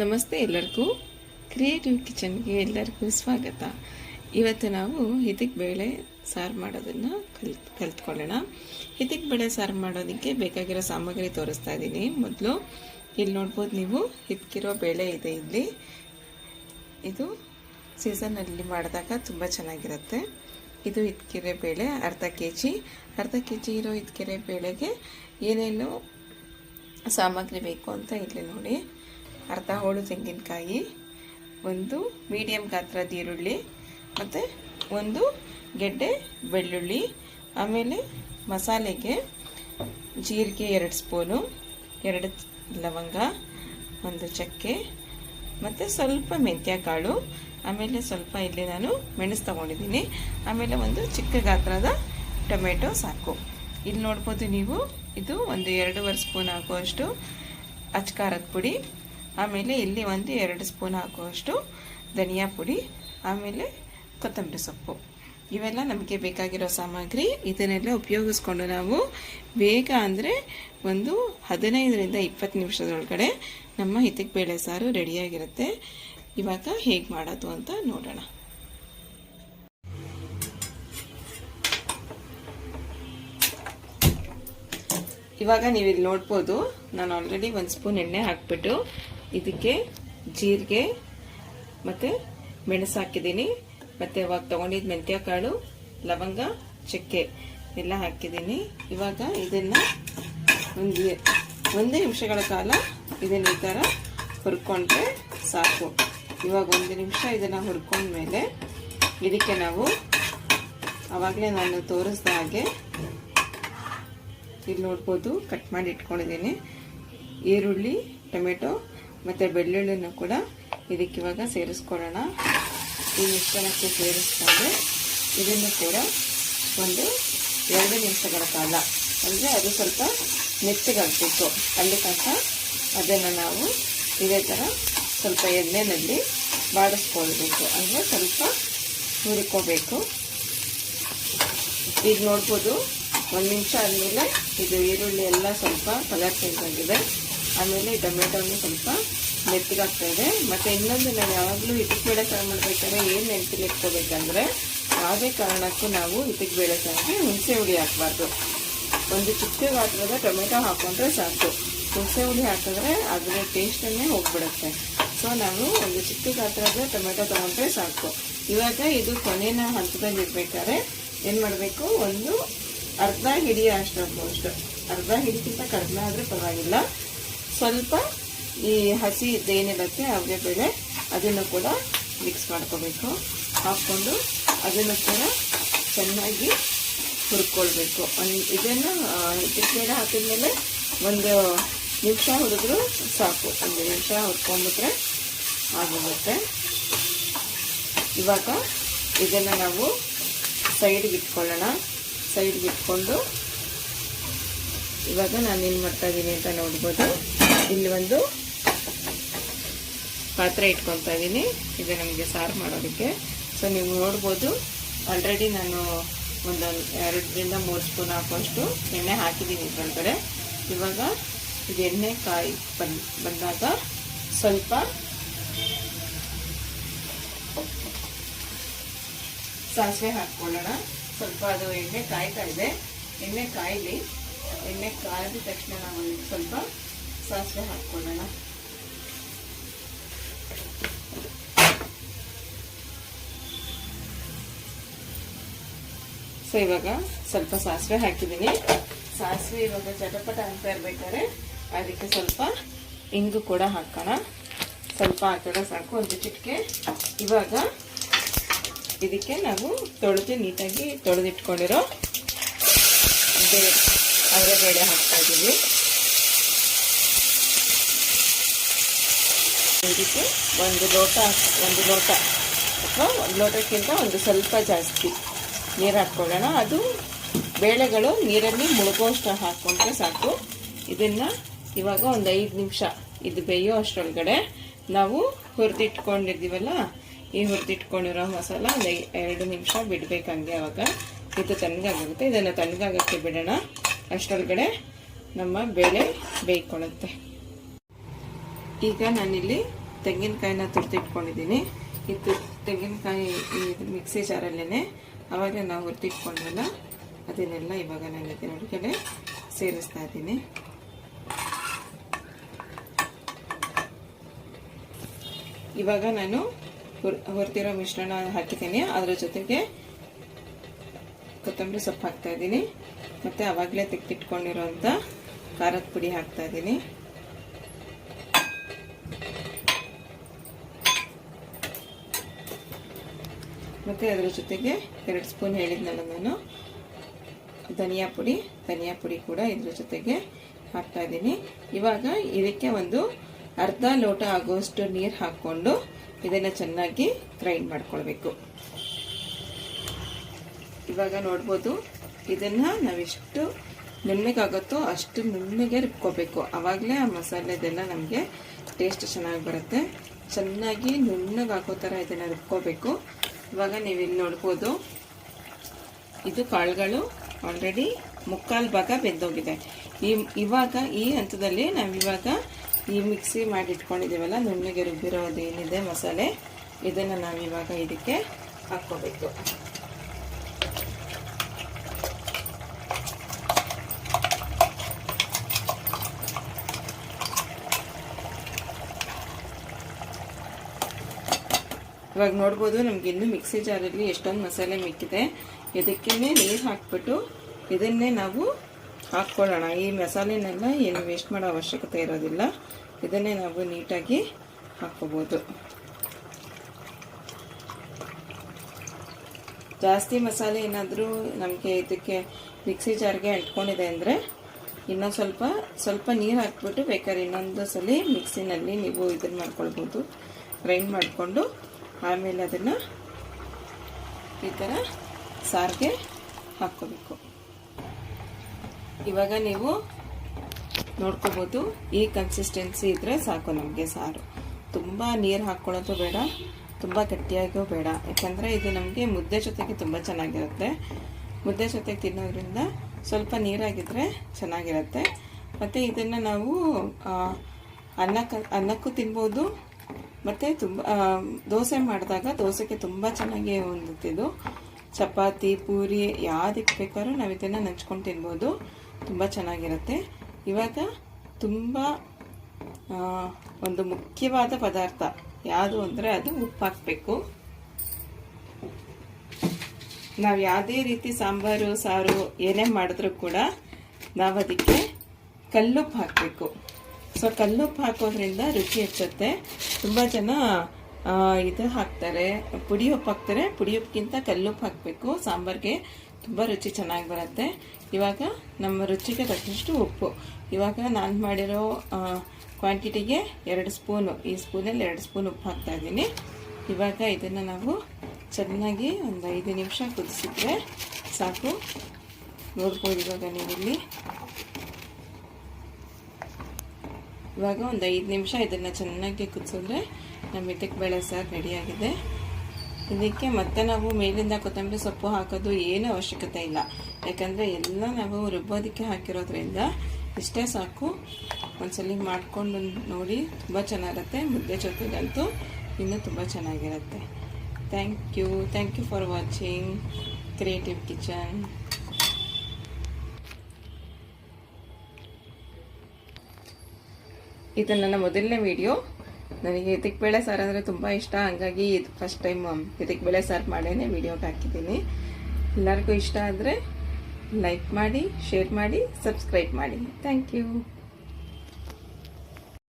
ನಮಸ್ತೆ ಎಲ್ಲರಿಗೂ ಕ್ರಿಯೇಟಿವ್ ಕಿಚನ್ಗೆ ಎಲ್ಲರಿಗೂ ಸ್ವಾಗತ. ಇವತ್ತು ನಾವು ಹಿತಿಕ್ ಬೇಳೆ ಸಾರು ಮಾಡೋದನ್ನು ಕಲ್, ಕಲ್ತ್ಕೊಳ್ಳೋಣ. ಹಿತಿಕ್ ಬೇಳೆ ಸಾರು ಮಾಡೋದಕ್ಕೆ ಬೇಕಾಗಿರೋ ಸಾಮಗ್ರಿ ತೋರಿಸ್ತಾ ಇದ್ದೀನಿ. ಮೊದಲು ಇಲ್ಲಿ ನೋಡ್ಬೋದು ನೀವು ಹಿತ್ಕಿರೋ ಬೇಳೆ ಇದೆ ಇಲ್ಲಿ. ಇದು ಸೀಸನಲ್ಲಿ ಮಾಡಿದಾಗ ತುಂಬ ಚೆನ್ನಾಗಿರುತ್ತೆ. ಇದು ಹಿತ್ಕೆರೆ ಬೇಳೆ ಅರ್ಧ ಕೆ ಜಿ ಅರ್ಧ ಕೆ ಜಿ ಇರೋ ಹಿತ್ಕೆರೆ ಬೇಳೆಗೆ ಏನೇನು ಸಾಮಗ್ರಿ ಬೇಕು ಅಂತ ಇಲ್ಲಿ ನೋಡಿ. ಅರ್ಧ ಹೋಳು ತೆಂಗಿನಕಾಯಿ, ಒಂದು ಮೀಡಿಯಮ್ ಗಾತ್ರದ ಈರುಳ್ಳಿ, ಮತ್ತು ಒಂದು ಗೆಡ್ಡೆ ಬೆಳ್ಳುಳ್ಳಿ, ಆಮೇಲೆ ಮಸಾಲೆಗೆ ಜೀರಿಗೆ ಎರಡು ಸ್ಪೂನು, ಎರಡು ಲವಂಗ, ಒಂದು ಚಕ್ಕೆ, ಮತ್ತು ಸ್ವಲ್ಪ ಮೆಂತ್ಯ ಕಾಳು ಆಮೇಲೆ ಸ್ವಲ್ಪ ಇಲ್ಲಿ ನಾನು ಮೆಣಸು ತೊಗೊಂಡಿದ್ದೀನಿ. ಆಮೇಲೆ ಒಂದು ಚಿಕ್ಕ ಗಾತ್ರದ ಟೊಮೆಟೊ ಸಾಕು. ಇಲ್ಲಿ ನೋಡ್ಬೋದು ನೀವು, ಇದು ಒಂದು ಎರಡೂವರೆ ಸ್ಪೂನ್ ಹಾಕುವಷ್ಟು ಅಚ್ಕಾರದ ಪುಡಿ ಆಮೇಲೆ ಇಲ್ಲಿ ಒಂದು ಎರಡು ಸ್ಪೂನ್ ಹಾಕುವಷ್ಟು ಧನಿಯಾ ಪುಡಿ, ಆಮೇಲೆ ಕೊತ್ತಂಬರಿ ಸೊಪ್ಪು. ಇವೆಲ್ಲ ನಮಗೆ ಬೇಕಾಗಿರೋ ಸಾಮಗ್ರಿ. ಇದನ್ನೆಲ್ಲ ಉಪಯೋಗಿಸ್ಕೊಂಡು ನಾವು ಬೇಗ ಅಂದರೆ ಒಂದು ಹದಿನೈದರಿಂದ ಇಪ್ಪತ್ತು ನಿಮಿಷದೊಳಗಡೆ ನಮ್ಮ ಹಿತಕ್ಕೆ ಬೇಳೆ ಸಾರು ರೆಡಿಯಾಗಿರುತ್ತೆ. ಇವಾಗ ಹೇಗೆ ಮಾಡೋದು ಅಂತ ನೋಡೋಣ. ಇವಾಗ ನೀವು ಇಲ್ಲಿ ನೋಡ್ಬೋದು, ನಾನು ಆಲ್ರೆಡಿ ಒಂದು ಸ್ಪೂನ್ ಎಣ್ಣೆ ಹಾಕ್ಬಿಟ್ಟು ಇದಕ್ಕೆ ಜೀರಿಗೆ ಮತ್ತು ಮೆಣಸು ಹಾಕಿದ್ದೀನಿ. ಮತ್ತು ಇವಾಗ ತಗೊಂಡಿದ್ದ ಮೆಂತ್ಯ ಕಾಳು ಲವಂಗ, ಚಕ್ಕೆ ಎಲ್ಲ ಹಾಕಿದ್ದೀನಿ. ಇವಾಗ ಇದನ್ನು ಒಂದು ಒಂದೇ ನಿಮಿಷಗಳ ಕಾಲ ಇದನ್ನ ಈ ಥರ ಹುರ್ಕೊಂಡ್ರೆ ಸಾಕು. ಇವಾಗ ಒಂದು ನಿಮಿಷ ಇದನ್ನು ಹುರ್ಕೊಂಡ್ಮೇಲೆ ಇದಕ್ಕೆ ನಾವು ಆವಾಗಲೇ ನಾನು ತೋರಿಸ್ದ ಹಾಗೆ ಇಲ್ಲಿ ನೋಡ್ಬೋದು, ಕಟ್ ಮಾಡಿ ಇಟ್ಕೊಂಡಿದ್ದೀನಿ. ಈರುಳ್ಳಿ, ಟೊಮೆಟೊ ಮತ್ತು ಬೆಳ್ಳುಳ್ಳಿನೂ ಕೂಡ ಇದಕ್ಕೆ ಇವಾಗ ಸೇರಿಸ್ಕೊಳ್ಳೋಣ. ಈ ಮಿಶ್ರಣಕ್ಕೆ ಸೇರಿಸ್ಕೊಂಡು ಇದನ್ನು ಕೂಡ ಒಂದು ಎರಡು ನಿಮಿಷಗಳ ಕಾಲ, ಅಂದರೆ ಅದು ಸ್ವಲ್ಪ ಮೆತ್ತಗಾಗಬೇಕು ಅಲ್ಲಿ ತನಕ ಅದನ್ನು ನಾವು ಇದೇ ಥರ ಸ್ವಲ್ಪ ಎಣ್ಣೆಯಲ್ಲಿ ಬಾಡಿಸ್ಕೊಳ್ಬೇಕು. ಅಂದರೆ ಸ್ವಲ್ಪ ಹುರ್ಕೋಬೇಕು. ಈಗ ನೋಡ್ಬೋದು, ಒಂದು ನಿಮಿಷ ಆದಮೇಲೆ ಇದು ಈರುಳ್ಳಿ ಎಲ್ಲ ಸ್ವಲ್ಪ ಕಲರ್ ಚೇಂಜ್ ಆಗಿದೆ. ಆಮೇಲೆ ಟೊಮೆಟೊನು ಸ್ವಲ್ಪ ಮೆತ್ತಗಾಗ್ತಾ ಇದೆ ಮತ್ತು ಇನ್ನೊಂದು ನಾವು ಯಾವಾಗಲೂ ಬೇಳೆ ಸಾರು ಮಾಡ್ಬೇಕಾದ್ರೆ ಏನು ನೆನಪಲ್ಲಿ ಇಟ್ಕೋಬೇಕಂದ್ರೆ ಯಾವುದೇ ಕಾರಣಕ್ಕೂ ನಾವು ಬೇಳೆ ಸಾರಿಗೆ ಹುಣಸೆ ಹುಳಿ ಹಾಕಬಾರ್ದು. ಒಂದು ಚಿಕ್ಕ ಗಾತ್ರದ ಟೊಮೆಟೊ ಹಾಕೊಂಡ್ರೆ ಸಾಕು. ಹುಣಸೆ ಹುಳಿ ಹಾಕಿದ್ರೆ ಅದರ ಟೇಸ್ಟನ್ನೇ ಹೋಗ್ಬಿಡುತ್ತೆ. ಸೊ, ನಾವು ಒಂದು ಚಿಕ್ಕ ಗಾತ್ರದ ಟೊಮೆಟೊ ತೊಗೊಂಡ್ರೆ ಸಾಕು. ಇವಾಗ ಇದು ಕೊನೆಯ ಹಂತದಲ್ಲಿ ಇರಬೇಕಾದ್ರೆ ಏನು ಮಾಡಬೇಕು? ಒಂದು ಅರ್ಧ ಹಿಡಿಯ ಅಷ್ಟು ಅಷ್ಟು. ಅರ್ಧ ಹಿಡಿಗಿಂತ ಕಡಿಮೆ ಆದರೆ ಪರವಾಗಿಲ್ಲ. ಸ್ವಲ್ಪ ಈ ಹಸಿ ಏನಿರುತ್ತೆ ಅವರೇ ಬೇಳೆ ಅದನ್ನು ಕೂಡ ಮಿಕ್ಸ್ ಮಾಡ್ಕೋಬೇಕು. ಹಾಕ್ಕೊಂಡು ಅದನ್ನು ಕೂಡ ಚೆನ್ನಾಗಿ ಹುರ್ಕೊಳ್ಬೇಕು. ಇದನ್ನು ಬೇಳೆ ಹಾಕಿದ್ಮೇಲೆ ಒಂದು ನಿಮಿಷ ಹುರಿದ್ರು ಸಾಕು. ಒಂದು ನಿಮಿಷ ಹುರ್ಕೊಂಡ್ಬಿಟ್ರೆ ಆಗೋಗುತ್ತೆ. ಇವಾಗ ಇದನ್ನು ನಾವು ಸೈಡ್ಗೆ ಇಟ್ಕೊಳ್ಳೋಣ. ಸೈಡ್ಗೆ ಇಟ್ಕೊಂಡು ಇವಾಗ ನಾನು ಏನು ಮಾಡ್ತಾ ಇದ್ದೀನಿ ಅಂತ ನೋಡ್ಬೋದು. ಇಲ್ಲಿ ಒಂದು ಪಾತ್ರೆ ಇಟ್ಕೊತಾ ಇದ್ದೀನಿ. ಇದು ನಮಗೆ ಸಾರು ಮಾಡೋದಕ್ಕೆ. ಸೊ ನೀವು ನೋಡ್ಬೋದು. ಆಲ್ರೆಡಿ ನಾನು ಒಂದು ಎರಡರಿಂದ ಮೂರು ಸ್ಪೂನ್ ಹಾಕೋಷ್ಟು ಎಣ್ಣೆ ಹಾಕಿದ್ದೀನಿ ಇದ್ರೊಳಗಡೆ. ಇವಾಗ ಇದು ಎಣ್ಣೆ ಕಾಯಿ ಬಂದು, ಬಂದಾಗ ಸ್ವಲ್ಪ ಸಾಸಿವೆ ಹಾಕ್ಕೊಳ್ಳೋಣ. ಸ್ವಲ್ಪ ಅದು ಎಣ್ಣೆ ಕಾಯ್ತಾ ಇದೆ. ಎಣ್ಣೆ ಕಾಯಲಿ, ಎಣ್ಣೆ ಕಾಯ್ದ ತಕ್ಷಣ ನಾವು ಸ್ವಲ್ಪ ಸಾಸಿವೆ ಹಾಕ್ಕೊಳ್ಳೋಣ ಸೊ ಇವಾಗ ಸ್ವಲ್ಪ ಸಾಸಿವೆ ಹಾಕಿದ್ದೀನಿ. ಸಾಸಿವೆ ಇವಾಗ ಚಟಪಟ ಅಂತ ಇರ್ಬೇಕಾದ್ರೆ ಅದಕ್ಕೆ ಸ್ವಲ್ಪ ಇಂಗು ಕೂಡ ಹಾಕೋಣ. ಸ್ವಲ್ಪ ಹಾಕಿದ್ರೆ ಸಾಕು, ಒಂದು ಚಿಟಿಕೆ. ಇವಾಗ ಇದಕ್ಕೆ ನಾವು ತೊಳೆದು ನೀಟಾಗಿ ತೊಳೆದಿಟ್ಕೊಂಡಿರೋ ಬೇಳೆ, ಅವರೆ ಬೇಳೆ ಹಾಕ್ತಾ ಇದ್ದೀವಿ. ಇದಕ್ಕೆ ಒಂದು ಲೋಟ ಒಂದು ಲೋಟ. ಅಥವಾ ಒಂದು ಲೋಟಕ್ಕಿಂತ ಒಂದು ಸ್ವಲ್ಪ ಜಾಸ್ತಿ ನೀರು ಹಾಕ್ಕೊಳ್ಳೋಣ. ಅದು ಬೇಳೆಗಳು ನೀರಲ್ಲಿ ಮುಳುಗೋಷ್ಟು ಹಾಕ್ಕೊಂಡ್ರೆ ಸಾಕು. ಇದನ್ನು ಇವಾಗ ಒಂದು ಐದು ನಿಮಿಷ ಇದು ಬೇಯೋ ಅಷ್ಟರೊಳಗಡೆ ನಾವು ಹುರಿದಿಟ್ಕೊಂಡಿದ್ದೀವಲ್ಲ, ಈ ಹುರಿದಿಟ್ಕೊಂಡಿರೋ ಮಸಾಲ ಒಂದು ಎರಡು ನಿಮಿಷ ಬಿಡಬೇಕು ಹಂಗೆ ಅವಾಗ. ಇದು ತಣ್ಣಗಾಗುತ್ತೆ. ಇದನ್ನು ತಣ್ಣಗಾಗಕ್ಕೆ ಬಿಡೋಣ. ಅಷ್ಟರೊಳಗಡೆ ನಮ್ಮ ಬೇಳೆ ಬೇಯ್ಕೊಳ್ಳುತ್ತೆ. ಈಗ ನಾನಿಲ್ಲಿ ತೆಂಗಿನಕಾಯಿನ ತುರ್ತಿಟ್ಕೊಂಡಿದ್ದೀನಿ ಈ ತು- ತೆಂಗಿನಕಾಯಿ ಈ ಮಿಕ್ಸಿ ಜಾರಲ್ಲೇ ಆವಾಗಲೇ ನಾವು ಹುರ್ತಿಟ್ಕೊಂಡಲ್ಲ ಅದನ್ನೆಲ್ಲ ಇವಾಗ ನಾನು ಇದರೊಳಗಡೆ ಸೇರಿಸ್ತಾ ಇದ್ದೀನಿ. ಇವಾಗ ನಾನು ಹುರ್, ಹುರಿದಿರೋ ಮಿಶ್ರಣ ಹಾಕಿದ್ದೀನಿ. ಅದರ ಜೊತೆಗೆ ಕೊತ್ತಂಬರಿ ಸೊಪ್ಪು ಹಾಕ್ತಾ ಇದ್ದೀನಿ. ಮತ್ತು ಆವಾಗಲೇ ತೆಗೆದಿಟ್ಕೊಂಡಿರೋಂಥ ಖಾರದ ಪುಡಿ ಹಾಕ್ತಾ ಇದ್ದೀನಿ. ಮತ್ತು ಅದರ ಜೊತೆಗೆ ಎರಡು ಸ್ಪೂನ್ ಹೇಳಿದ್ನಲ್ಲ ನಾನು. ಧನಿಯಾ ಪುಡಿ ಧನಿಯಾ ಪುಡಿ ಕೂಡ ಇದರ ಜೊತೆಗೆ ಹಾಕ್ತಾ ಇದ್ದೀನಿ. ಇವಾಗ ಇದಕ್ಕೆ ಒಂದು ಅರ್ಧ ಲೋಟ ಆಗುವಷ್ಟು ನೀರು ಹಾಕ್ಕೊಂಡು ಇದನ್ನು ಚೆನ್ನಾಗಿ ಗ್ರೈಂಡ್ ಮಾಡ್ಕೊಳ್ಬೇಕು. ಇವಾಗ ನೋಡ್ಬೋದು ಇದನ್ನು ನಾವೆಷ್ಟು ನುಣ್ಣಗಾಗುತ್ತೋ ಅಷ್ಟು ನುಣ್ಣಗೆ ರುಬ್ಕೋಬೇಕು. ಆವಾಗಲೇ ಆ ಮಸಾಲೆದೆಲ್ಲ ನಮಗೆ ಟೇಸ್ಟ್ ಚೆನ್ನಾಗಿ ಬರುತ್ತೆ. ಚೆನ್ನಾಗಿ ನುಣ್ಣಗೆ ಹಾಕೋ ಥರ ಇದನ್ನು ರುಬ್ಕೋಬೇಕು. ಇವಾಗ ನೀವು ಇಲ್ಲಿ ನೋಡ್ಬೋದು. ಇದು ಕಾಳುಗಳು. ಆಲ್ರೆಡಿ ಮುಕ್ಕಾಲು ಭಾಗ ಬೆಂದೋಗಿದೆ. ಈ, ಇವಾಗ ಈ ಹಂತದಲ್ಲಿ ನಾವಿವಾಗ ಈ ಮಿಕ್ಸಿ ಮಾಡಿ ಇಟ್ಕೊಂಡಿದ್ದೀವಲ್ಲ, ನುಣ್ಣಗೆ ರುಬ್ಬಿರೋದು ಏನಿದೆ ಮಸಾಲೆ, ಇದನ್ನು ನಾವಿವಾಗ ಇದಕ್ಕೆ ಹಾಕ್ಕೋಬೇಕು. ಇವಾಗ ನೋಡ್ಬೋದು ನಮ್ಗೆ ಇನ್ನು ಮಿಕ್ಸಿ ಜಾರಲ್ಲಿ ಎಷ್ಟೊಂದು ಮಸಾಲೆ ಮಿಕ್ಕಿದೆ. ಇದಕ್ಕೇ ನೀರು ಹಾಕ್ಬಿಟ್ಟು ಇದನ್ನೇ ನಾವು ಹಾಕ್ಕೊಳ್ಳೋಣ. ಈ ಮಸಾಲೆನೆಲ್ಲ ಏನು ವೇಸ್ಟ್ ಮಾಡೋ ಅವಶ್ಯಕತೆ ಇರೋದಿಲ್ಲ. ಇದನ್ನೇ ನಾವು ನೀಟಾಗಿ ಹಾಕ್ಕೋಬೋದು. ಜಾಸ್ತಿ ಮಸಾಲೆ ಏನಾದರೂ ನಮಗೆ ಇದಕ್ಕೆ ಮಿಕ್ಸಿ ಜಾರ್ಗೆ ಅಂಟ್ಕೊಂಡಿದೆ ಅಂದರೆ ಇನ್ನೊಂದು ಸ್ವಲ್ಪ ಸ್ವಲ್ಪ ನೀರು ಹಾಕ್ಬಿಟ್ಟು ಬೇಕಾದ್ರೆ ಇನ್ನೊಂದು ಸಲ ಮಿಕ್ಸಿನಲ್ಲಿ ನೀವು ಇದನ್ನು ಮಾಡ್ಕೊಳ್ಬೋದು. ಗ್ರೈಂಡ್ ಮಾಡಿಕೊಂಡು ಆಮೇಲೆ ಅದನ್ನು ಈ ಥರ ಸಾರಿಗೆ ಹಾಕ್ಕೋಬೇಕು. ಇವಾಗ ನೀವು ನೋಡ್ಕೋಬೋದು, ಈ ಕನ್ಸಿಸ್ಟೆನ್ಸಿ ಇದ್ದರೆ ಸಾಕು ನಮಗೆ ಸಾರು. ತುಂಬ ನೀರು ಹಾಕ್ಕೊಳ್ಳೋದು ಬೇಡ, ತುಂಬ ಗಟ್ಟಿಯಾಗೋ ಬೇಡ. ಯಾಕಂದರೆ ಇದು ನಮಗೆ ಮುದ್ದೆ ಜೊತೆಗೆ ತುಂಬ ಚೆನ್ನಾಗಿರುತ್ತೆ. ಮುದ್ದೆ ಜೊತೆಗೆ ತಿನ್ನೋದ್ರಿಂದ ಸ್ವಲ್ಪ ನೀರಾಗಿದ್ದರೆ ಚೆನ್ನಾಗಿರುತ್ತೆ. ಮತ್ತು ಇದನ್ನು ನಾವು ಅನ್ನಕ್ಕೆ, ಅನ್ನಕ್ಕೂ ತಿನ್ಬೋದು ಮತ್ತು ತುಂಬ ದೋಸೆ ಮಾಡಿದಾಗ ದೋಸೆಗೆ ತುಂಬ ಚೆನ್ನಾಗಿ ಹೊಂದುತ್ತಿದ್ದು ಚಪಾತಿ, ಪೂರಿ ಯಾವುದಕ್ಕೆ ಬೇಕಾದ್ರೂ ನಾವು ಇದನ್ನು ನೆಂಚ್ಕೊಂಡು ತಿನ್ಬೋದು. ತುಂಬ ಚೆನ್ನಾಗಿರುತ್ತೆ. ಇವಾಗ ತುಂಬ ಒಂದು ಮುಖ್ಯವಾದ ಪದಾರ್ಥ. ಯಾವುದು ಅಂದರೆ ಅದು ಉಪ್ಪು ಹಾಕಬೇಕು. ನಾವು ಯಾವುದೇ ರೀತಿ ಸಾಂಬಾರು, ಸಾರು, ಏನೇ ಮಾಡಿದ್ರೂ ಕೂಡ ನಾವು ಅದಕ್ಕೆ ಕಲ್ಲುಪ್ಪು ಹಾಕಬೇಕು. ಸೊ ಕಲ್ಲುಪ್ಪು ಹಾಕೋದ್ರಿಂದ ರುಚಿ ಹೆಚ್ಚುತ್ತೆ. ತುಂಬ ಜನ ಇದು ಹಾಕ್ತಾರೆ. ಪುಡಿ ಉಪ್ಪು ಹಾಕ್ತಾರೆ. ಪುಡಿ ಉಪ್ಪಿಗಿಂತ ಕಲ್ಲುಪ್ಪು ಹಾಕಬೇಕು. ಸಾಂಬಾರಿಗೆ ತುಂಬ ರುಚಿ ಚೆನ್ನಾಗಿ ಬರುತ್ತೆ. ಇವಾಗ ನಮ್ಮ ರುಚಿಗೆ ತಕ್ಕಷ್ಟು ಉಪ್ಪು. ಇವಾಗ ನಾನು ಮಾಡಿರೋ ಕ್ವಾಂಟಿಟಿಗೆ ಎರಡು ಸ್ಪೂನು. ಈ ಸ್ಪೂನಲ್ಲಿ ಎರಡು ಸ್ಪೂನ್ ಉಪ್ಪು ಹಾಕ್ತಾ ಇದ್ದೀನಿ. ಇವಾಗ ಇದನ್ನು ನಾವು ಚೆನ್ನಾಗಿ ಒಂದು ಐದು ನಿಮಿಷ ಕುದಿಸಿದ್ರೆ ಸಾಕು. ನೋಡ್ಬೋದು ಇವಾಗ ನೀವಿಲ್ಲಿ. ಇವಾಗ ಒಂದು ಐದು ನಿಮಿಷ ಇದನ್ನು ಚೆನ್ನಾಗಿ ಕುದಿಸಿದ್ರೆ ನಮ್ಮ ಇದಕ್ಕೆ ಬೇಳೆ ಸಾರು ರೆಡಿಯಾಗಿದೆ ಇದಕ್ಕೆ ಮತ್ತೆ ನಾವು ಮೇಲಿಂದ ಕೊತ್ತಂಬರಿ ಸೊಪ್ಪು ಹಾಕೋದು ಏನೂ ಅವಶ್ಯಕತೆ ಇಲ್ಲ. ಯಾಕಂದರೆ ಎಲ್ಲ ನಾವು ರುಬ್ಬೋದಕ್ಕೆ ಹಾಕಿರೋದ್ರಿಂದ ಇಷ್ಟೇ ಸಾಕು. ಒಂದ್ಸಲಿ ಮಾಡಿಕೊಂಡು ನೋಡಿ, ತುಂಬ ಚೆನ್ನಾಗಿರುತ್ತೆ ಮುದ್ದೆ ಜೊತೆಗಂತೂ ಇನ್ನೂ ತುಂಬ ಚೆನ್ನಾಗಿರುತ್ತೆ. Thank you thank you for watching creative kitchen ಇದು ನನ್ನ ಮೊದಲನೇ ವಿಡಿಯೋ ನನಗೆ ಬೇಳೆ ಸಾರು ಅಂದರೆ ತುಂಬ ಇಷ್ಟ. ಹಂಗಾಗಿ ಇದು ಫಸ್ಟ್ ಟೈಮ್ ಬೇಳೆ ಸಾರು ಮಾಡೇ ವಿಡಿಯೋಗೆ ಹಾಕಿದ್ದೀನಿ. ಎಲ್ಲರಿಗೂ ಇಷ್ಟ ಆದರೆ ಲೈಕ್ ಮಾಡಿ ಶೇರ್ ಮಾಡಿ ಸಬ್ಸ್ಕ್ರೈಬ್ ಮಾಡಿ. Thank you